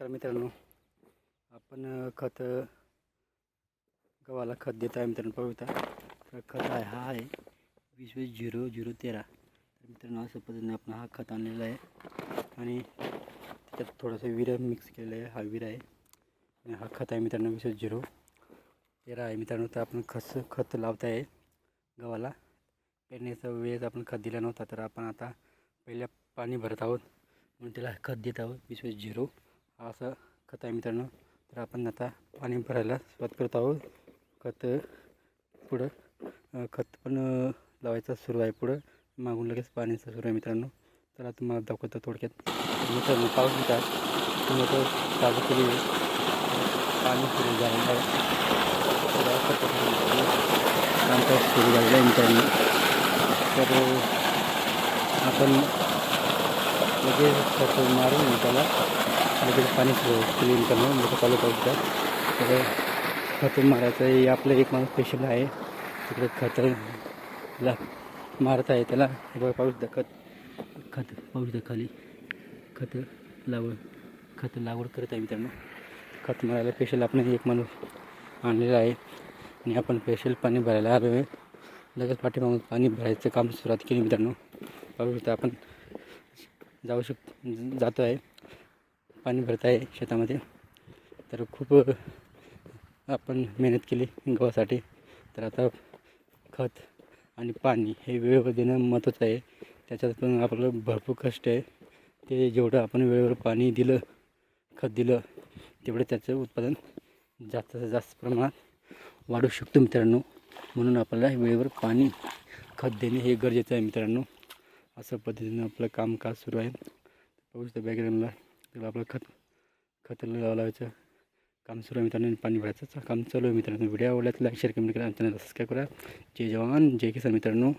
नमस्कार मित्रांनो. आपण खत गव्हाला खत देत आहे मित्रांनो. पाहूया तर खत आहे हा आहे वीस वीस झिरो झिरो तेरा. तर मित्रांनो अशा पद्धतीने आपण हा खत आणलेला आहे. आणि त्याच्यात थोडंसं विरं मिक्स केलेलं आहे. हा विरा आहे. आणि हा खत आहे मित्रांनो वीस वीस झिरो तेरा आहे. मित्रांनो तर आपण खस खत लावत आहे गव्हाला. पेरण्याचा वेळेस आपण खत दिला नव्हता. तर आपण आता पहिल्या पाणी भरत आहोत. म्हणून त्याला खत देत आहोत. वीस वीस झिरो असं खत आहे मित्रांनो. तर आपण आता पाणी भरायला सुरुवात करत आहोत. खत पुढं खत पण लावायचं सुरू आहे पुढं. मागून लगेच पाण्याचं सुरू आहे मित्रांनो. तर तुम्हाला दाखवतो थोडक्यात. मित्रांनो पाऊस येतात तर चालू केली पाणी सुरू झालेलं आहे. तर कामकाज सुरू झालेलं आहे मित्रांनो. तर आपण लगेच खत मारून त्याला लगेच पाणी क्लीन करणं मोठं चालू पाहिजे तर खत मारायचं हे आपलं एक माणूस स्पेशल आहे. तिकडे खत ला मारत आहे त्याला हे पाऊस द्या खत खत पाऊस द्या खाली. खत लागवड खत लागवड करत आहे मित्रांनो. खत मारायला स्पेशल आपण एक माणूस आणलेला आहे. आणि आपण स्पेशल पाणी भरायला आलो आहे. लगेच पाठीमागून पाणी भरायचं काम सुरुवात केली मित्रांनो. पाऊस आपण जाऊ शक जातो आहे पाणी भरत आहे शेतामध्ये. तर खूप आपण मेहनत केली गव्हासाठी. तर आता खत आणि पाणी हे वेळेवर देणं महत्त्वाचं आहे. त्याच्यात पण आपलं भरपूर कष्ट आहे. ते जेवढं आपण वेळेवर पाणी दिलं खत दिलं तेवढं त्याचं उत्पादन जास्तीत जास्त प्रमाणात वाढू शकतो मित्रांनो. म्हणून आपल्याला वेळेवर पाणी खत देणे हे गरजेचं आहे मित्रांनो. असं पद्धतीनं आपलं कामकाज सुरू आहे. पाहू शकता बॅकग्राऊंडला त्याला आपलं खत खत लावायचं. काम सुरू आहे मित्रांनो पाणी भरायचं. काम चालू आहे मित्रांनो. व्हिडिओ आवडला तर लाईक शेअर कमेंट करा. आणि सबस्क्राईब करा. जय जवान जय किसान मित्रांनो.